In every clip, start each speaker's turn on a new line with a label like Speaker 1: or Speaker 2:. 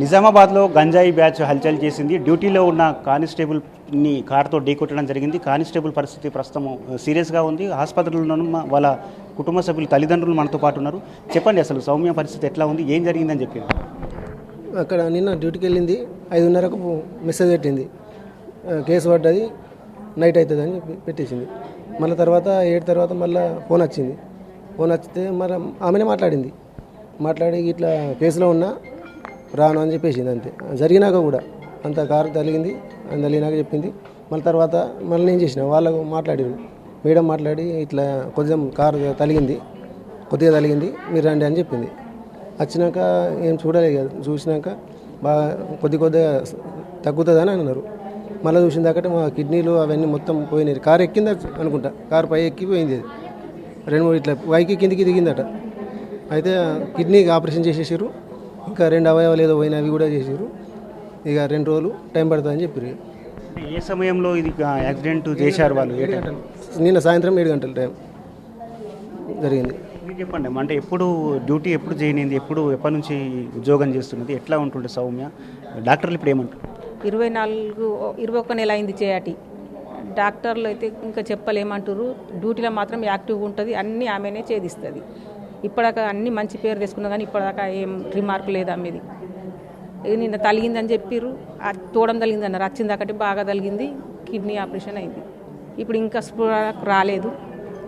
Speaker 1: నిజామాబాద్లో గంజాయి బ్యాచ్ హల్చల్ చేసింది. డ్యూటీలో ఉన్న కానిస్టేబుల్ని కారుతో ఢీకొట్టడం జరిగింది. కానిస్టేబుల్ పరిస్థితి ప్రస్తుతం సీరియస్గా ఉంది. ఆసుపత్రిలో వాళ్ళ కుటుంబ సభ్యులు తల్లిదండ్రులు మనతో పాటు ఉన్నారు. చెప్పండి అసలు సౌమ్య పరిస్థితి ఎట్లా ఉంది? ఏం జరిగిందని చెప్పి
Speaker 2: అక్కడ నిన్న డ్యూటీకి వెళ్ళింది. ఐదున్నరకు మెసేజ్ పెట్టింది. కేసు పడ్డది నైట్ అవుతుంది అని చెప్పి పెట్టేసింది. మళ్ళీ తర్వాత ఏడు తర్వాత మళ్ళీ ఫోన్ వచ్చింది. ఫోన్ వచ్చితే మరి ఆమెనే మాట్లాడింది. మాట్లాడి ఇట్లా కేసులో ఉన్నా రాను అని చెప్పేసింది అంతే. జరిగినాక కూడా అంత కారు తగిలింది అని తగిలినాక చెప్పింది. మళ్ళీ తర్వాత మళ్ళీ నేను చేసిన వాళ్ళకు మాట్లాడారు. మేడం మాట్లాడి ఇట్లా కొంచెం కారు తగిలింది కొద్దిగా తగిలింది మీరు రండి అని చెప్పింది. వచ్చినాక ఏం చూడలేదు కదా చూసినాక బాగా కొద్ది కొద్దిగా తగ్గుతుందని అన్నారు. మళ్ళీ చూసిన దాకా మా కిడ్నీలు అవన్నీ మొత్తం పోయినాయి. కారు ఎక్కింది అనుకుంటా కారు పై ఎక్కి పోయింది అది. రెండు మూడు ఇట్లా పైకి కిందికి దిగిందట. అయితే కిడ్నీకి ఆపరేషన్ చేసేసారు ఇంకా రెండు అవయవాలు ఏదో పోయినా అవి కూడా చేసారు ఇక రెండు రోజులు టైం పడుతుందని చెప్పారు
Speaker 1: ఏ సమయంలో ఇది యాక్సిడెంట్ చేశారు వాళ్ళు? ఏ టైం?
Speaker 2: నిన్న సాయంత్రం ఏడు గంటల టైం జరిగింది.
Speaker 1: మీరు చెప్పండి అంటే ఎప్పుడు డ్యూటీ ఎప్పుడు చేయనింది? ఎప్పుడు ఎప్పటి నుంచి ఉద్యోగం చేస్తున్నది? ఎట్లా ఉంటుండే సౌమ్య? డాక్టర్లు ఇప్పుడు ఏమంటారు?
Speaker 3: ఇరవై నాలుగు ఇరవై ఒక్క నెల అయింది చేయటి. డాక్టర్లు అయితే ఇంకా చెప్పలేమంటారు డ్యూటీలో మాత్రం యాక్టివ్గా ఉంటుంది. అన్నీ ఆమెనే ఛేదిస్తుంది. ఇప్పటిదాకా అన్ని మంచి పేరు తెచ్చుకున్నా కానీ ఇప్పటిదాకా ఏం రిమార్క్ లేదు ఆమెది ఇది నిన్న తలిగిందని చెప్పిర్రు ఆ తోడం తలిగింది అన్నారు వచ్చింది ఒకటి బాగా తలిగింది కిడ్నీ ఆపరేషన్ అయింది. ఇప్పుడు ఇంకా రాలేదు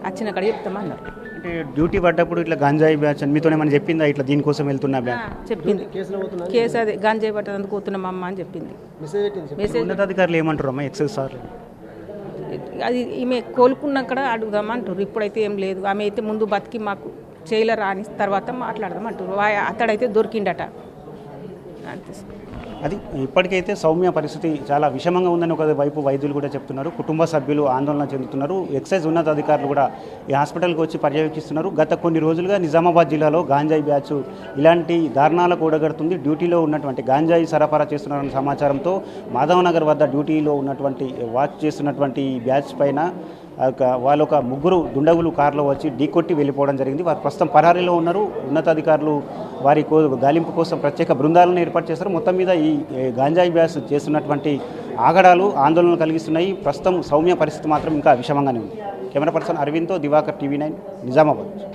Speaker 3: వచ్చిన అక్కడ చెప్తామన్నారు.
Speaker 1: అంటే డ్యూటీ పడ్డప్పుడు ఇట్లా గంజాయి బ్యాచ్ అని మీతోనే మనం చెప్పిందా? ఇట్లా దీనికోసం వెళ్తున్నా బ్యాచ్?
Speaker 3: చెప్పింది. కేసు అదే గంజాయి పట్టేందుకు పోతున్నాం అమ్మ అని చెప్పింది.
Speaker 2: మెసేజ్ పెట్టింది
Speaker 3: మెసేజ్
Speaker 1: ఉన్నతాధికారులు ఏమంటారు అమ్మా? ఎక్సైజ్ సార్
Speaker 3: అది ఈమె కోలుకున్నాక అడుగుదామంటారు ఇప్పుడైతే ఏం లేదు. ఆమె అయితే ముందు బతికి మాకు చేయలే రాని తర్వాత మాట్లాడదాం అంటారు అతడైతే దొరికిండట. అంతే
Speaker 1: అది ఇప్పటికైతే సౌమ్య పరిస్థితి చాలా విషమంగా ఉందని ఒక వైపు వైద్యులు కూడా చెప్తున్నారు. కుటుంబ సభ్యులు ఆందోళన చెందుతున్నారు. ఎక్సైజ్ ఉన్నతాధికారులు కూడా ఈ హాస్పిటల్కి వచ్చి పర్యవేక్షిస్తున్నారు. గత కొన్ని రోజులుగా నిజామాబాద్ జిల్లాలో గాంజాయి బ్యాచ్ ఇలాంటి దారుణాలకు కూడగడుతుంది. డ్యూటీలో ఉన్నటువంటి గాంజాయి సరఫరా చేస్తున్నారన్న సమాచారంతో మాధవనగర్ వద్ద డ్యూటీలో ఉన్నటువంటి వాచ్ చేస్తున్నటువంటి బ్యాచ్ పైన వాళ్ళు ఒక ముగ్గురు దుండగులు కారులో వచ్చి ఢీకొట్టి వెళ్ళిపోవడం జరిగింది. వారు ప్రస్తుతం పరారీలో ఉన్నారు. ఉన్నతాధికారులు వారి కో గాలింపు కోసం ప్రత్యేక బృందాలను ఏర్పాటు చేస్తారు. మొత్తం మీద ఈ గాంజాయి బ్యాస్ చేస్తున్నటువంటి ఆగడాలు ఆందోళనలు కలిగిస్తున్నాయి. ప్రస్తుతం సౌమ్య పరిస్థితి మాత్రం ఇంకా విషమంగానే ఉంది. కెమెరా పర్సన్ అరవింద్తో దివాకర్ టీవీ నైన్ నిజామాబాద్.